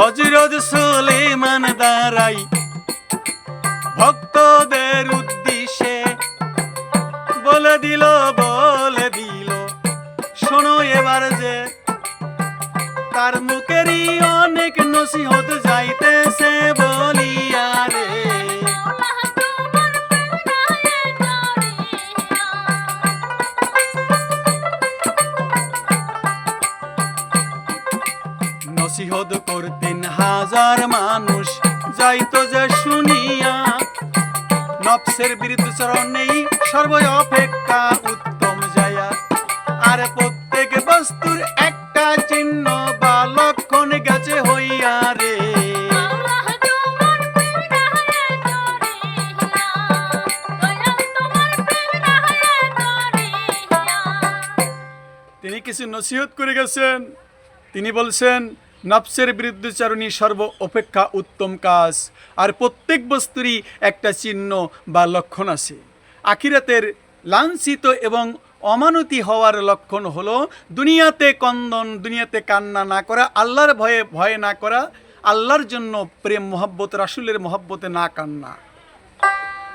হজরত সুলেমান দাঁড়াই ভক্তদের উদ্দেশ্যে বলে দিল বলে দিল, শোনো এবার যে তার মুখেরই অনেক নসিহত যাইতেছে বলিয়া রে। হাজার মানুষ যাইতো যে শুনিয়া। নফসের বিরুদ্ধে চরণ নেই সর্ব অপেক্ষা উত্তম যায়া আর প্রত্যেক বস্তুর একটা চিহ্ন বা লক্ষণ গেছে হইয়া রে। তিনি কিছু নসিহত করে গেছেন। তিনি বলছেন নফসের বিরুদ্ধচারণী সর্ব অপেক্ষা উত্তম কাজ। আর প্রত্যেক বস্তুরই একটা চিহ্ন বা লক্ষণ আছে। আখিরাতের লাঞ্ছিত এবং অমানতি হওয়ার লক্ষণ হলো দুনিয়াতে কন্দন, দুনিয়াতে কান্না না করা, আল্লাহর ভয়ে ভয়ে না করা, আল্লাহর জন্য প্রেম, মোহাব্বত, রাসুলের মহব্বতে না কান্না।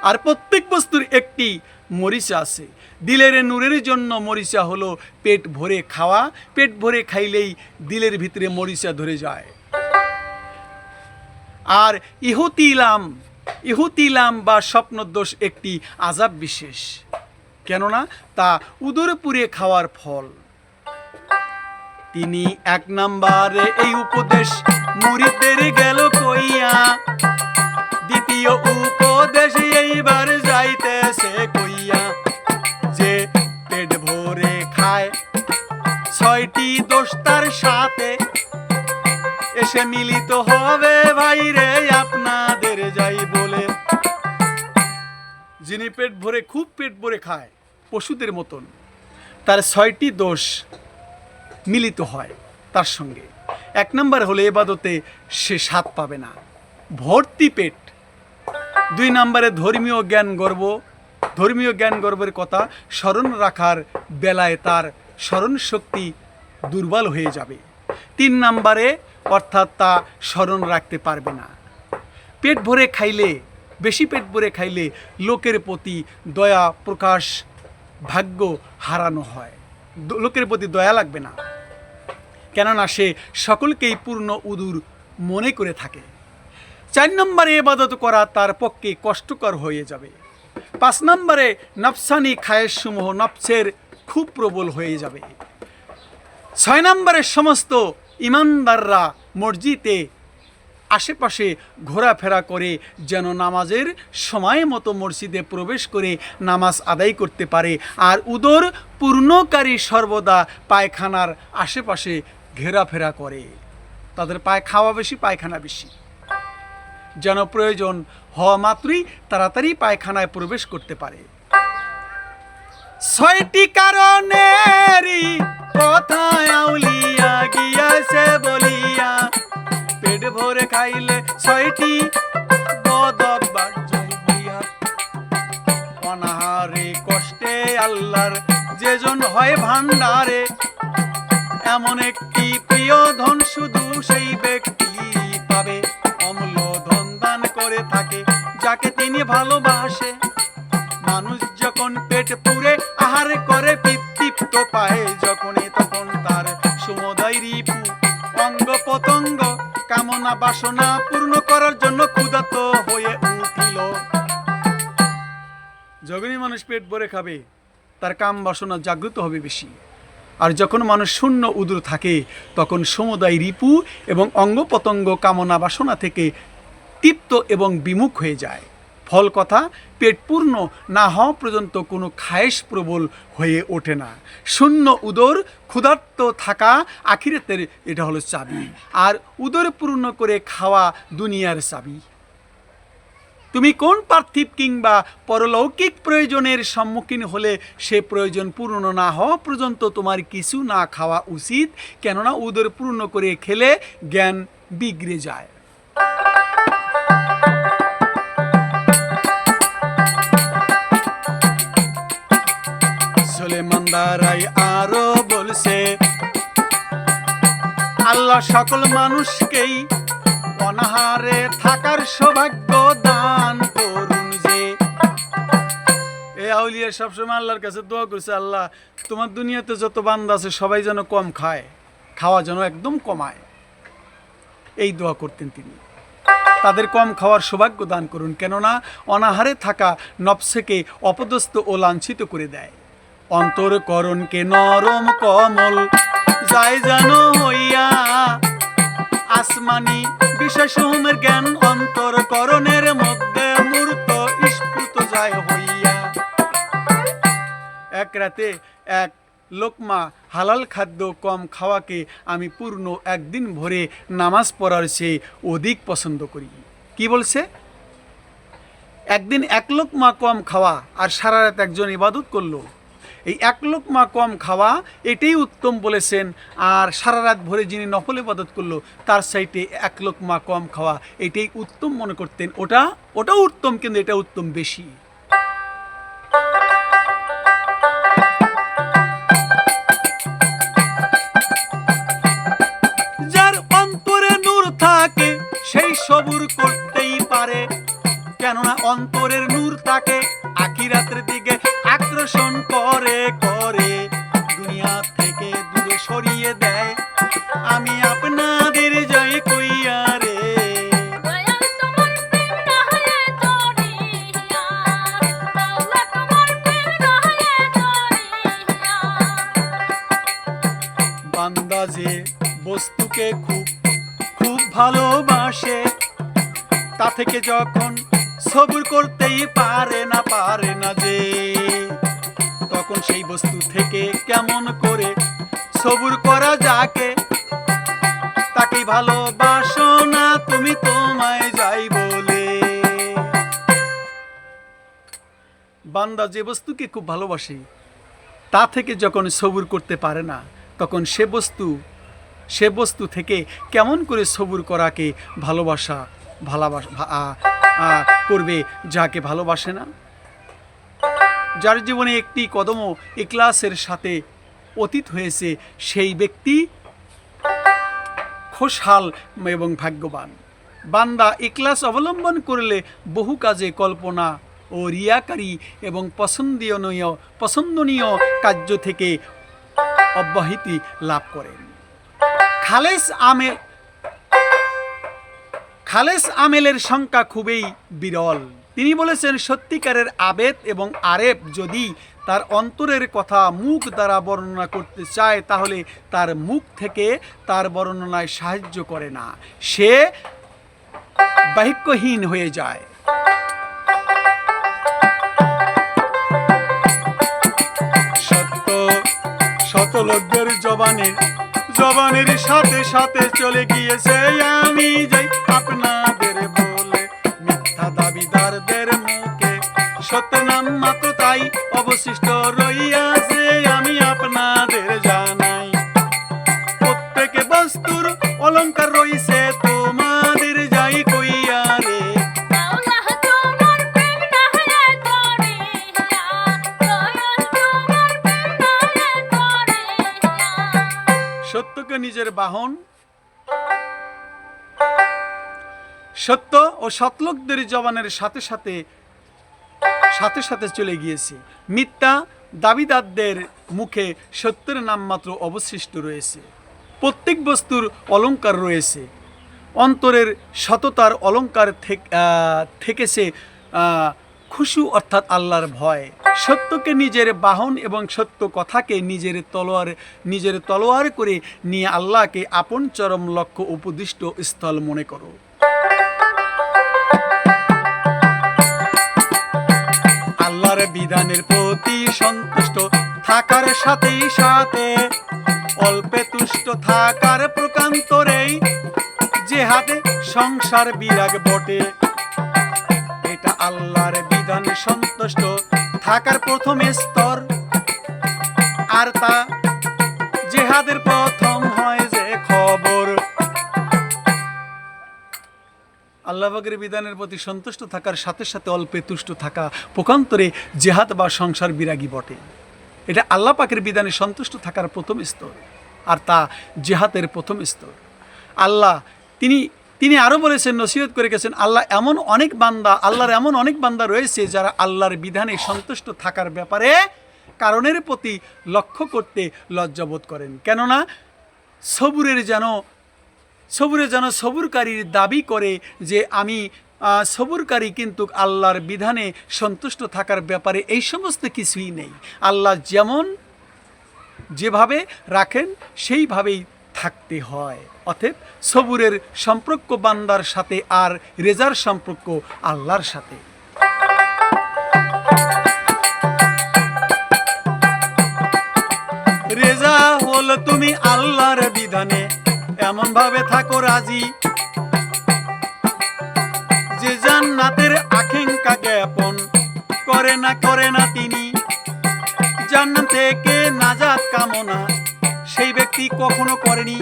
আর প্রত্যেক বস্তুর একটি মরিচা আছে। দিলের নূরের জন্য মরিচা হলো পেট ভরে খাওয়া, পেট ভরে খাইলেই দিলের ভিতরে মরিচা ধরে যায়। আর ইহুতিলাম ইহুতিলাম বা স্বপ্নদোষ একটি আজাব বিশেষ, কেননা তা উদরপুরে খাওয়ার ফল। তিনি এক নাম্বারে এই উপদেশ, মুরিদের গেল কইয়া, দ্বিতীয় উপদেশ এইবার যাইতেছে ছয়টি দোস্তার সাথে। এসে মিলিত হবে ভাইরে, আপনাদের যাই বলে। যিনি পেট ভরে, খুব পেট ভরে খায়, পশুদের মতন। তার ছয়টি দোষ মিলিত হয় তার সঙ্গে। এক নম্বর হলে এবাদতে সে স্বাদ পাবে না। ভর্তি পেট। দুই নম্বরে ধর্মীয় জ্ঞান গর্ব। ধর্মীয় জ্ঞান গর্বের কথা স্মরণ রাখার বেলায় তার স্মরণ শক্তি দুর্বল হয়ে যাবে। তিন নম্বরে অর্থাৎ তা স্মরণ রাখতে পারবে না। পেট ভরে খাইলে, বেশি পেট ভরে খাইলে লোকের প্রতি দয়া প্রকাশ ভাগ্য হারানো হয়। লোকের প্রতি দয়া লাগবে না। কেননা সে সকলকেই পূর্ণ উদুর মনে করে থাকে। চার নম্বরে এবাদত করা তার পক্ষে কষ্টকর হয়ে যাবে। পাঁচ নম্বরে নফসানি খায়ের সমূহ, নফসের খুব প্রবল হয়ে যাবে। ছয় নম্বরের সমস্ত ইমানদাররা মসজিদে আশেপাশে ঘোরাফেরা করে যেন নামাজের সময় মতো মসজিদে প্রবেশ করে নামাজ আদায় করতে পারে আর উদর পূর্ণকারী সর্বদা পায়খানার আশেপাশে ঘেরাফেরা করে। তাদের পায় খাওয়া বেশি, পায়খানা বেশি। যেন প্রয়োজন হওয়া মাত্রই তাড়াতাড়ি পায়খানায় প্রবেশ করতে পারে। ছয়টি কারণেরই কথায় আউলিয়া গিয়াছে বলিয়া। পেট ভরে খাইলে ছয়টি অনাহারে কষ্টে আল্লাহর যেজন হয় ভান্ডারে এমন একটি প্রিয় ধন শুধু সেই ব্যক্তি পাবে। অমূল্য ধন দান করে থাকে, যাকে তিনি ভালোবাসে। মানুষ যখন পেট পুরে আহার করে তৃপ্ত পায় যখনই তখন তার সমুদয় রিপু অঙ্গ পতঙ্গ কামনা বাসনা পূর্ণ করার জন্য ক্ষুধাত হয়ে উঠিল। যখনই মানুষ পেট ভরে খাবে, তার কাম বাসনা জাগ্রত হবে বেশি। আর যখন মানুষ শূন্য উদর থাকে, তখন সমুদায় রিপু এবং অঙ্গ পতঙ্গ কামনা বাসনা থেকে তৃপ্ত এবং বিমুখ হয়ে যায়। ফল কথা পেট পূর্ণ না হওয়া পর্যন্ত কোনো খায়েশ প্রবল হয়ে ওঠে না। শূন্য উদর, ক্ষুধার্ত থাকা আখিরাতের এটা হলো চাবি। আর উদর পূর্ণ করে খাওয়া দুনিয়ার চাবি। তুমি কোন পার্থিব কিংবা পরলৌকিক প্রয়োজনের সম্মুখীন হলে সে প্রয়োজন পূর্ণ না হওয়া পর্যন্ত তোমার কিছু না খাওয়া উচিত, কেননা উদর পূর্ণ করে খেলে জ্ঞান বিগড়ে যায়। সুলেমান দারাই আরও বলছে, আল্লাহ সকল মানুষকেই অনাহারে থাকার সৌভাগ্য দান করুন যে। এই আউলিয়া সবসময় আল্লাহর কাছে দোয়া করছে, আল্লাহ, তোমার দুনিয়াতে যত বান্দা আছে সবাই যেন কম খায়, খাওয়া যেন একদম কমায়। এই দোয়া করতেন তিনি। তাদের কম খাওয়ার সৌভাগ্য দান করুন, কেননা অনাহারে থাকা নফসেকে অপদস্থ ও লাঞ্ছিত করে দেয়। অন্তর করণকে নরম কমল যায় যেন হইয়া। আসমানি বিশেষমের জ্ঞান অন্তর করণের মধ্যে মূর্ত স্ফুত যায় হইয়া। এক রাতে এক লোকমা হালাল খাদ্য কম খাওয়াকে আমি পূর্ণ একদিন ভরে নামাজ পড়ার চেয়ে অধিক পছন্দ করি। কি বলছে? একদিন এক লোকমা কম খাওয়া আর সারা রাত একজন ইবাদত করল। এই এক লোকমা কম খাওয়া, এটাই উত্তম বলেছেন। আর সারা রাত ভরে যিনি নফল ইবাদত করল, তার সাইটে এক লোকমা কম খাওয়া, এটাই উত্তম মনে করতেন। ওটা, ওটাও উত্তম, কিন্তু এটা উত্তম বেশি। যার অন্তরে নূর থাকে, সেই সবুর করতেই পারে। কেননা অন্তরের নূর তাকে আখিরাতের দিকে আকর্ষণ করে করে। কেমন করে সবুর করা যাকে তাকে ভালোবাসো না তুমি তোমায় যাই বলে। বান্দা যে বস্তুকে খুব ভালোবাসে, তা থেকে যখন সবুর করতে পারে না, তখন সে বস্তু সে বস্তু থেকে কেমন করে সবুর করাকে ভালোবাসা ভালোবাসা করবে যাকে ভালোবাসে না? যার জীবনে একটি কদমও ইকলাসের সাথে অতীত হয়েছে, সেই ব্যক্তি খোশহাল এবং ভাগ্যবান। বান্দা ইকলাস অবলম্বন করলে বহু কাজে কল্পনা ও রিয়াকারী এবং পছন্দনীয় পছন্দনীয় কার্য থেকে অব্যাহতি লাভ করেন। খালেস আমেল খালেস আমেলের সংখ্যা খুবই বিরল। তিনি বলেছেন, সত্যিকারের আবেদ এবং আরেব যদি তার অন্তরের কথা মুখ দ্বারা বর্ণনা করতে চায়, তাহলে তার মুখ থেকে তার বর্ণনায় সাহায্য করে না। সে বাহিক্যহীন হয়ে যায়। সত্য শত লোকদের জবানে, জবানের সাথে সাথে চলে গিয়েছে, আমি যাই আপনাদের সত্য নাম মাত্র তাই অবশিষ্ট রইয়াছে আমি আপনাদের জানাই। প্রত্যেকে বস্তুর অলংকার রইছে তোমাদের যাই কইয়া রে। সত্যকে নিজের বাহন। সত্য ও সতলোকদের জবানের সাথে সাথে সাথে সাথে চলে গিয়েছে। মিথ্যা দাবিদারদের মুখে সত্যের নাম মাত্র অবশিষ্ট রয়েছে। প্রত্যেক বস্তুর অলংকার রয়েছে। অন্তরের সততার অলংকার থেক- থেকেছে খুশু অর্থাৎ আল্লাহর ভয়। সত্যকে নিজের বাহন এবং সত্য কথাকে নিজের তলোয়ার নিজের তলোয়ার করে নিয়ে আল্লাহকে আপন চরম লক্ষ্য উপদিষ্ট স্থল মনে করো। আল্লাহর বিধানের প্রতি সন্তুষ্ট, থাকার সাথেই সাথে। অল্পে তুষ্ট থাকার প্রকান্তরেই যে হাতে সংসার বিরাগ বটে। এটা আল্লাহর বিধান সন্তুষ্ট, থাকার প্রথম স্তর। আর তা আল্লাহ পাকের বিধানের প্রতি সন্তুষ্ট থাকার সাথে সাথে অল্পে তুষ্ট থাকা প্রকান্তরে জেহাদ বা সংসার বিরাগী বটে। এটা আল্লাহ পাকের বিধানে সন্তুষ্ট থাকার প্রথম স্তর, আর তা জেহাদের প্রথম স্তর। আল্লাহ, তিনি তিনি আরও বলেছেন, নসিহত করে গেছেন, আল্লাহ এমন অনেক বান্দা, আল্লাহর এমন অনেক বান্দা রয়েছে যারা আল্লাহর বিধানে সন্তুষ্ট থাকার ব্যাপারে কারণের প্রতি লক্ষ্য করতে লজ্জাবোধ করেন। কেননা, সবুরের যেন সবুরে যেন সবুরকারীর দাবি করে যে আমি সবুরকারী কিন্তু আল্লাহর বিধানে সন্তুষ্ট থাকার ব্যাপারে এই সমস্ত কিছুই নেই। আল্লাহ যেমন যেভাবে রাখেন, সেইভাবেই থাকতে হয়। অতএব সবুরের সম্পর্ক বান্দার সাথে আর রেজার সম্পর্ক আল্লাহর সাথে। রেজা হল তুমি আল্লাহর বিধানে। এমন ভাবে থাকো রাজি? যে জান্নাতের আকাঙ্ক্ষা জ্ঞাপন করে না করে না তিনি। জান্নাত থেকে নাজাত কামনা সেই ব্যক্তি কখনো করেনি।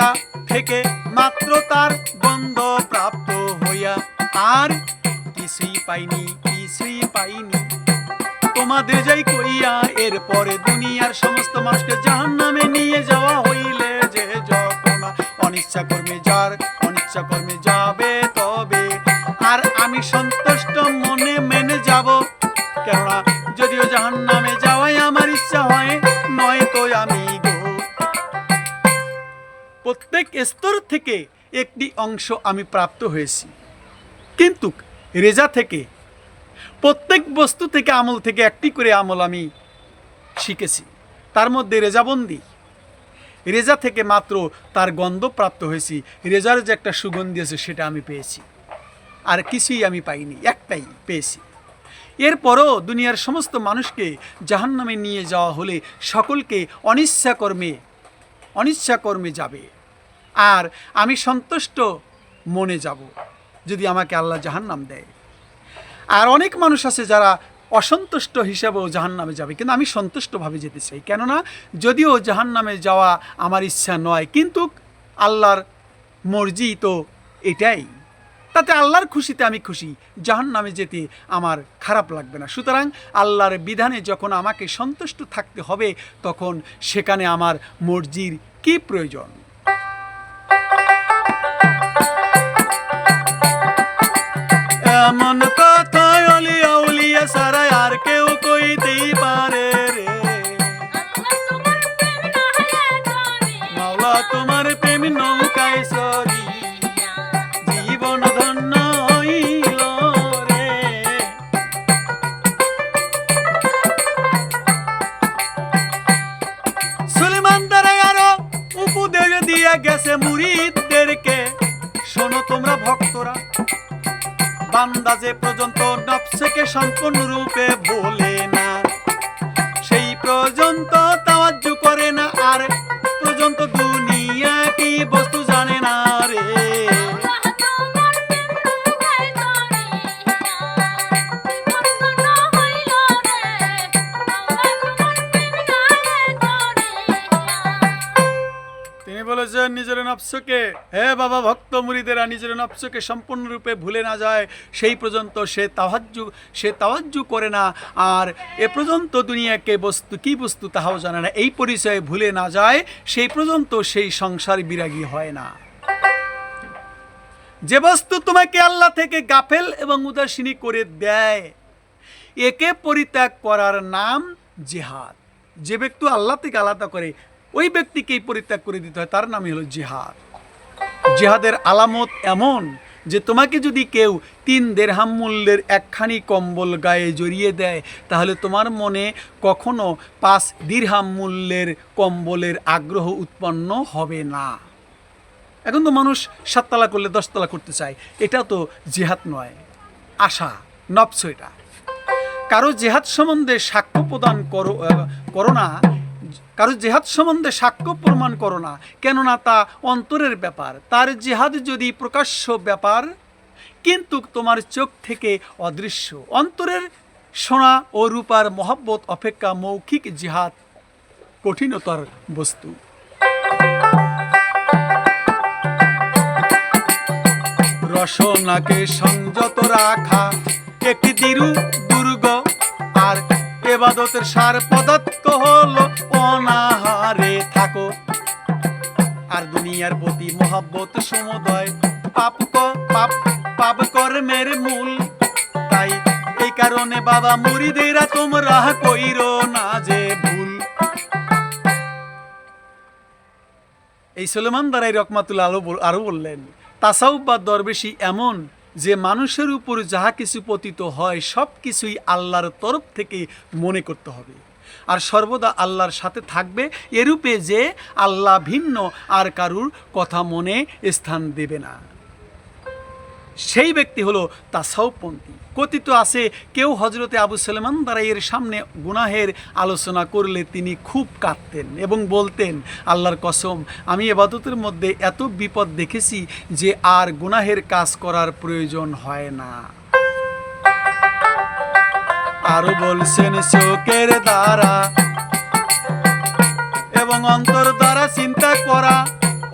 রেজা থেকে মাত্র তার গন্ধ প্রাপ্ত হইয়া আর কিছুই পাইনি কিছুই পাইনি। তোমাদের যাই কইয়া এরপরে দুনিয়ার সমস্ত মানুষকে জাহান নামে নিয়ে যাওয়া হইলে যে যখন অনিচ্ছা কর্মে যার, অনিচ্ছা কর্মে যাবে তবে। আর আমি সন্তুষ্ট মনে মেনে যাব, কেননা স্তর থেকে একটি অংশ আমি প্রাপ্ত হয়েছি। কিন্তু রেজা থেকে, প্রত্যেক বস্তু থেকে আমল থেকে একটি করে আমল আমি শিখেছি। তার মধ্যে রেজাবন্দি। রেজা থেকে মাত্র তার গন্ধ প্রাপ্ত হয়েছি। রেজার যে একটা সুগন্ধি আছে সেটা আমি পেয়েছি। আর কিছুই আমি পাইনি, একটাই পেয়েছি। এরপরও দুনিয়ার সমস্ত মানুষকে জাহান্নামে নিয়ে যাওয়া হলে সকলকে অনিচ্ছাকর্মে অনিচ্ছাকর্মে যাবে। আর আমি সন্তুষ্ট মনে যাব যদি আমাকে আল্লাহ জাহান্নাম দেয়। আর অনেক মানুষ আছে যারা অসন্তুষ্ট হিসাবেও জাহান নামে যাবে, কিন্তু আমি সন্তুষ্টভাবে যেতে চাই। কেননা যদিও জাহান নামে যাওয়া আমার ইচ্ছা নয়, কিন্তু আল্লাহর মর্জি তো এটাই। তাতে আল্লাহর খুশিতে আমি খুশি জাহান নামে যেতে আমার খারাপ লাগবে না। সুতরাং আল্লাহর বিধানে যখন আমাকে সন্তুষ্ট থাকতে হবে, তখন সেখানে আমার মর্জির কি প্রয়োজন? এমন কথা অলিয়া উলিয়া সারা আর কেউ কইতেই পারে রে। মাওলা তোমার প্রেম নৌকায় যে পর্যন্ত নবসেকে সম্পূর্ণরূপে বলেছেন নিজের নফসকে, হে বাবা ভক্ত মুরিদেরা নিজের নফসকে সম্পূর্ণরূপে ভুলে না যায়। সেই পর্যন্ত সে তাহাজ্জু, সে তাওয়াজ্জু করে না। আর এ পর্যন্ত দুনিয়াকে বস্তু, কি বস্তু তাহাও জানে না। এই পরিচয়ে ভুলে না যায়, সেই পর্যন্ত সেই সংসার বিরাগী হয় না। যে বস্তু তোমাকে আল্লাহ থেকে গাফেল এবং উদাসীনী করে দেয়, একে পরিত্যাগ করার নাম জেহাদ। যে ব্যক্তি আল্লাহ থেকে আলাদা করে ওই ব্যক্তিকেই পরিত্যাগ করে দিতে হয়, তার নামই হলো জেহাদ। জেহাদের আলামত এমন যে তোমাকে যদি কেউ তিন দেড়হাম মূল্যের একখানি কম্বল গায়ে জড়িয়ে দেয়, তাহলে তোমার মনে কখনো পাঁচ দীর্হাম মূল্যের কম্বলের আগ্রহ উৎপন্ন হবে না। এখন তো মানুষ সাততলা করলে দশতলা করতে চায়, এটা তো জেহাদ নয়, আশা নবস এটা। কারও জেহাদ সম্বন্ধে সাক্ষ্য প্রদান করো করো না কারও জেহাদ সম্বন্ধে সাক্ষ্য প্রমাণ করো না, কেননা তা অন্তরের ব্যাপার। তার জেহাদ যদি প্রকাশ্য ব্যাপার, কিন্তু তোমার চোখ থেকে অদৃশ্য। অন্তরের সোনা ও রূপার মহব্বত অপেক্ষা মৌখিক জিহাদ কঠিনতর বস্তু। রসনাকে সংযত রাখা একটি দিরু দুর্গ, আর এবাদতের সার পদার্থ হলো অনাহারে থাকো। আর দুনিয়ার প্রতি মহাব্বত, সমুদয়, পাপ পাপ পাপ কর্মের মূল। তাই এই কারণে বাবা মুরিদেরা তোমরা কইরো না যে ভুল। এই সলেমান দ্বারাই রকমাতুল আলো আরও বললেন, তাসাউফ বা দরবেশি এমন যে মানুষের উপর যাহা কিছু পতিত হয়, সব কিছুই আল্লাহর তরফ থেকে মনে করতে হবে। আর সর্বদা আল্লাহর সাথে থাকবে এরূপে যে আল্লাহ ভিন্ন, আর কারুর কথা মনে স্থান দেবে না। সেই ব্যক্তি হলো তাসাউপন্থী কথিত আছে, কেউ হজরতে আবু সালেমান এর সামনে গুনাহের আলোচনা করলে তিনি খুব কাঁদতেন এবং বলতেন, আল্লাহর কসম, আমি এবাদতের মধ্যে এত বিপদ দেখেছি যে আর গুনাহের কাজ করার প্রয়োজন হয় না। আরও বলছেন, চোখের দ্বারা এবং অন্তর দ্বারা চিন্তা করা,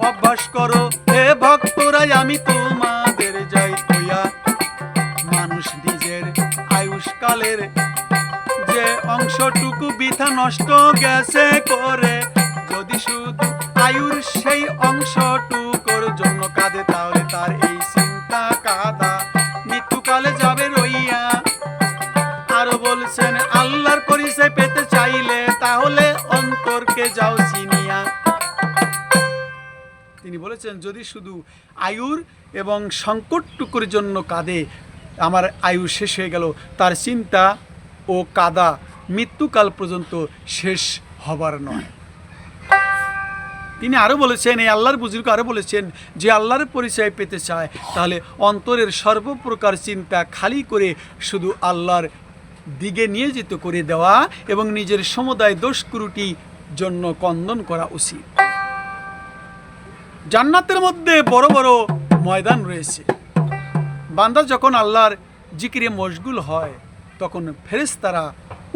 অভ্যাস করো, হে ভক্তরাই আমি তোমাদের যাই। আয়ুষ্কালের যে অংশটুকু বৃথা নষ্ট গেছে করে, যদি শুধু আয়ুর সেই অংশটুকুর জন্য কাঁদে, তাহলে তার এই চিন্তা কাদা মৃত্যুকালে যাবে রইয়া। আরও বলছেন, আল্লাহর পরিচয় পেতে চাইলে তাহলে অন্তরকে যাও চিনিয়া। তিনি বলেছেন, যদি শুধু আয়ুর এবং সংকটটুকুর জন্য কাঁদে আমার আয়ু শেষ হয়ে গেল, তার চিন্তা ও কাদা মৃত্যুকাল পর্যন্ত শেষ হবার নয়। তিনি আরও বলেছেন, এই আল্লাহর বুজুর্গ আরও বলেছেন যে আল্লাহর পরিচয় পেতে চায়, তাহলে অন্তরের সর্বপ্রকার চিন্তা খালি করে শুধু আল্লাহর দিকে নিয়োজিত করে দেওয়া এবং নিজের সমুদায় দোষকুরুটি জন্য কন্দন করা উচিত। জান্নাতের মধ্যে বড় বড় ময়দান রয়েছে। বান্দা যখন আল্লাহর জিকিরে মশগুল হয়, তখন ফেরেশতারা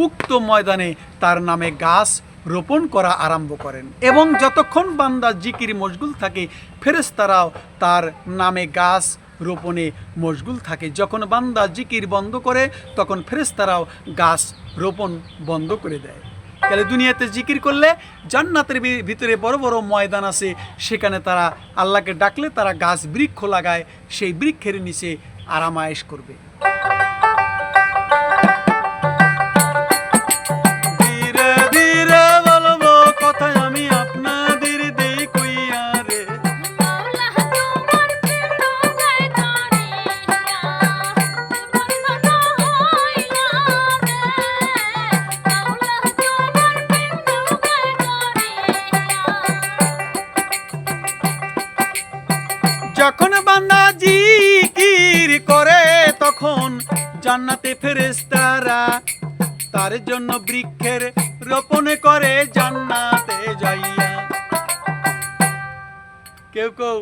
উক্ত ময়দানে তার নামে গাছ রোপণ করা আরম্ভ করেন এবং যতক্ষণ বান্দা জিকির মশগুল থাকে, ফেরেশতারাও তার নামে গাছ রোপণে মশগুল থাকে। যখন বান্দা জিকির বন্ধ করে, তখন ফেরেশতারাও গাছ রোপণ বন্ধ করে দেয়। তাহলে দুনিয়াতে জিকির করলে জান্নাতের ভিতরে বড় বড় ময়দান আছে, সেখানে তারা আল্লাহকে ডাকলে তারা গাছ বৃক্ষ লাগায়, সেই বৃক্ষের নিচে আরামায়েশ করবে। তখন জান্নাতে ফেরেশতারা তার জন্য বৃক্ষের রোপণ করে জান্নাতে যাইয়া কেউ কেউ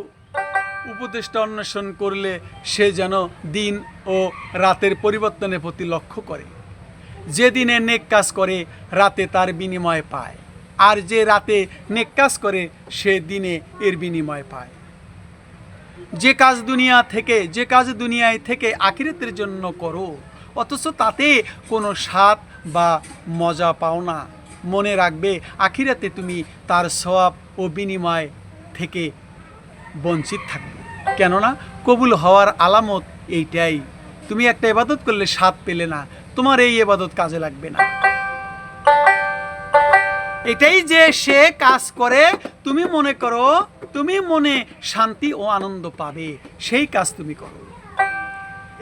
উপদেষ্টা অন্বেষণ করলে সে যেন দিন ও রাতের পরিবর্তনের প্রতি লক্ষ্য করে। যে দিনে নেক কাজ করে, রাতে তার বিনিময় পায়। আর যে রাতে নেক কাজ করে, সে দিনে এর বিনিময় পায়। যে কাজ দুনিয়া থেকে, যে কাজ দুনিয়ায় থেকে আখিরাতের জন্য করো, অথচ তাতে কোনো স্বাদ বা মজা পাও না। মনে রাখবে, আখিরাতে তুমি তার সওয়াব ও বিনিময় থেকে বঞ্চিত থাকবে। কেননা, কবুল হওয়ার আলামত এইটাই। তুমি একটা এবাদত করলে স্বাদ পেলে না, তোমার এই এবাদত কাজে লাগবে না। এটাই যে সে কাজ করে, তুমি মনে করো তুমি মনে শান্তি ও আনন্দ পাবে, সেই কাজ তুমি করো।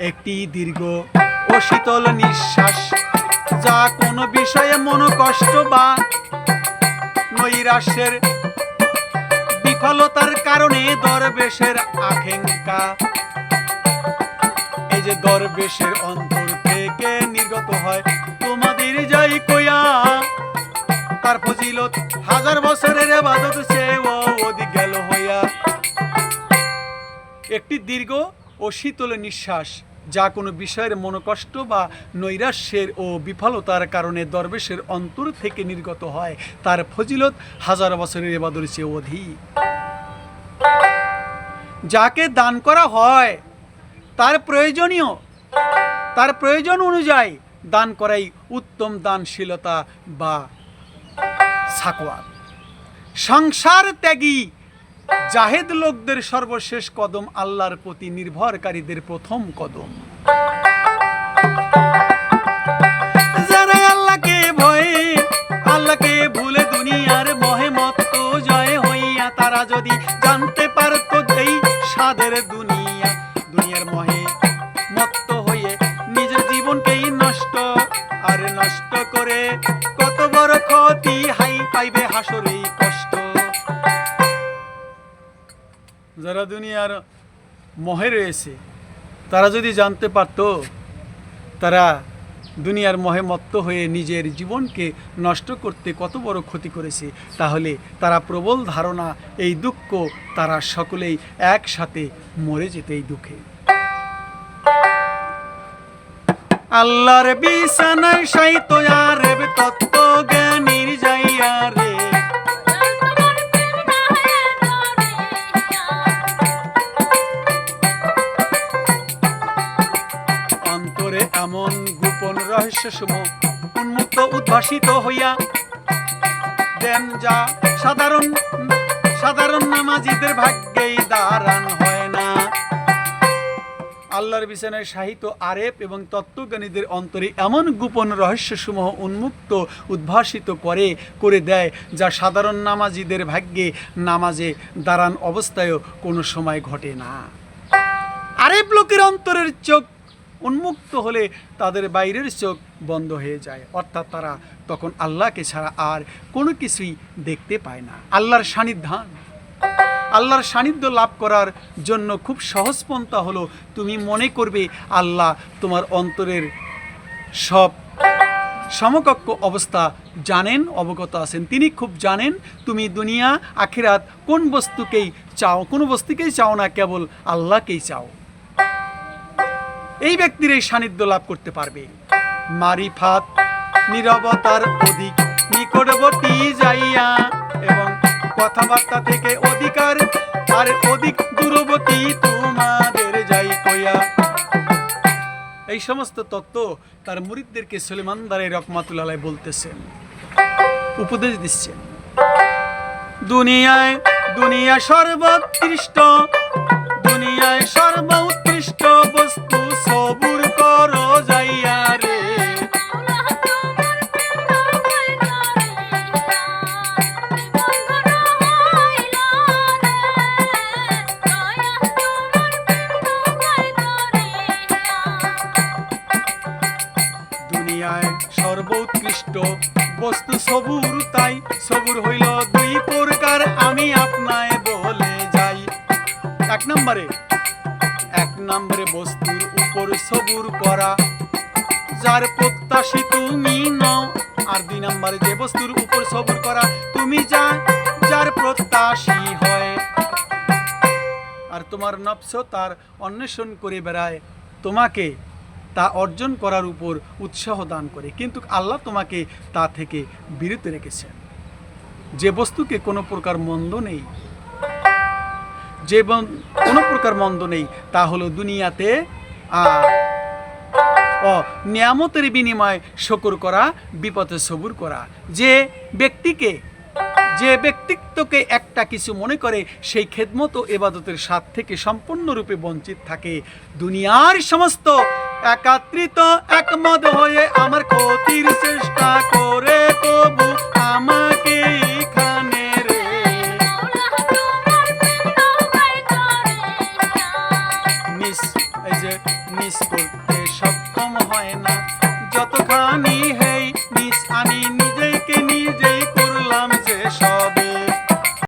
একটি দীর্ঘ ও শীতল নিঃশ্বাস, যা কোনো বিষয়ে মনোকষ্ট বা নৈরাশ্যের বিফলতার কারণে দরবেশের আকাঙ্ক্ষা। এই যে দরবেশের অন্তর থেকে নির্গত হয় তোমাদের যাই কয়া তার ফজিলত। হাজার বছরের এবাদত সে ও অধিক গেল হইয়া। একটি দীর্ঘ ও শীতল নিঃশ্বাস, যা কোনো বিষয়ের মনোকষ্ট বা নৈরাশ্যের ও বিফলতার কারণে দরবেশের অন্তর থেকে নির্গত হয়, তার ফজিলত হাজার বছরের এবাদর চেয়ে অধিক। যাকে দান করা হয়, তার প্রয়োজনীয়, তার প্রয়োজন অনুযায়ী দান করাই উত্তম দানশীলতা বা সাকওয়াত সংসার ত্যাগী জাহেদ লোকদের সর্বশেষ কদম আল্লাহর প্রতি নির্ভরকারীদের প্রথম কদম। যারা আল্লাহকে ভয়ে, আল্লাহকে ভুলে দুনিয়ার জয় হইয়া, তারা যদি জানতে পারত এই সাদের দুনিয়া, দুনিয়ার মহে মত্ত হয়ে নিজের জীবনকেই নষ্ট আর নষ্ট দুনিয়ার মহে রয়েছে। তারা যদি জানতে পারত, তারা দুনিয়ার মহে মত্ত হয়ে নিজের জীবনকে নষ্ট করতে কত বড় ক্ষতি করেছে, তাহলে তারা প্রবল ধারণা, এই দুঃখ তারা সকলেই একসাথে মরে যেতে এই দুঃখে। আল্লাহর বিছানায় সাইত আর তত্ত্ব জ্ঞানীর গোপন রহস্য সমূহ উন্মুক্ত, উদ্ভাসিত হইয়া দেন যা সাধারণ সাধারণ নামাজিদের ভাগ্যেই দাঁড়ান হয় না। আল্লাহর বিছানায় সাহিত্য আরেপ এবং তত্ত্বজ্ঞানীদের অন্তরে এমন গোপন রহস্যসমূহ উন্মুক্ত, উদ্ভাসিত করে করে দেয়, যা সাধারণ নামাজিদের ভাগ্যে নামাজে দাঁড়ান অবস্থায়ও কোনো সময় ঘটে না। আরেব লোকের অন্তরের চোখ উন্মুক্ত হলে তাদের বাইরের চোখ বন্ধ হয়ে যায়। অর্থাৎ তারা তখন আল্লাহকে ছাড়া আর কোনো কিছুই দেখতে পায় না। আল্লাহর সান্নিধ্যান। আল্লাহর সান্নিধ্য লাভ করার জন্য খুব সহজ পন্থা হলো, তুমি মনে করবে আল্লাহ তোমার অন্তরের সব সমকক্ষ অবস্থা জানেন, অবগত আছেন। তিনি খুব জানেন, তুমি দুনিয়া, আখিরাত কোন বস্তুকেই চাও, কোন বস্তুকেই চাও না, কেবল আল্লাহকেই চাও। এই ব্যক্তির এই সান্নিধ্য লাভ করতে পারবে। মারিফাত, নিরবতার অধিক, নিকটবর্তী যাইয়া এবং কথাবার্তা থেকে অধিকার আর অধিক দূরবর্তী তোমাদের যাই কইয়া। এই সমস্ত তত্ত্ব তার মুরিদদেরকে সুলেমানদারে রকমাতুল্লাহ বলতেছেন। উপদেশ দিচ্ছেন। দুনিয়ায় দুনিয়া সর্বোৎকৃষ্ট, দুনিয়ায় সর্বোৎকৃষ্ট বস্তু সবুর করো যাইয়া। আর তোমার নফস তার অন্বেষণ করে বেড়ায়। তোমাকে তা অর্জন করার উপর উৎসাহ দান করে। কিন্তু আল্লাহ তোমাকে তা থেকে বিরত রেখেছেন। যে বস্তুকে কোনো প্রকার মন্দ নেই, যে কোনো প্রকার মন্দ নেই, তা হলো দুনিয়াতে ও নিয়ামতের বিনিময়ে শকর করা বিপদে সবুর করা। যে ব্যক্তিকে যে ব্যক্তিত্বকে একটা কিছু মনে করে, সেই খেদমত এবাদতের স্বাদ থেকে সম্পূর্ণরূপে বঞ্চিত থাকে। দুনিয়ার সমস্ত একাত্রিত, একমত হয়ে আমার ক্ষতির চেষ্টা করে তবু আমাকে সক্ষম হয় না। যতখানি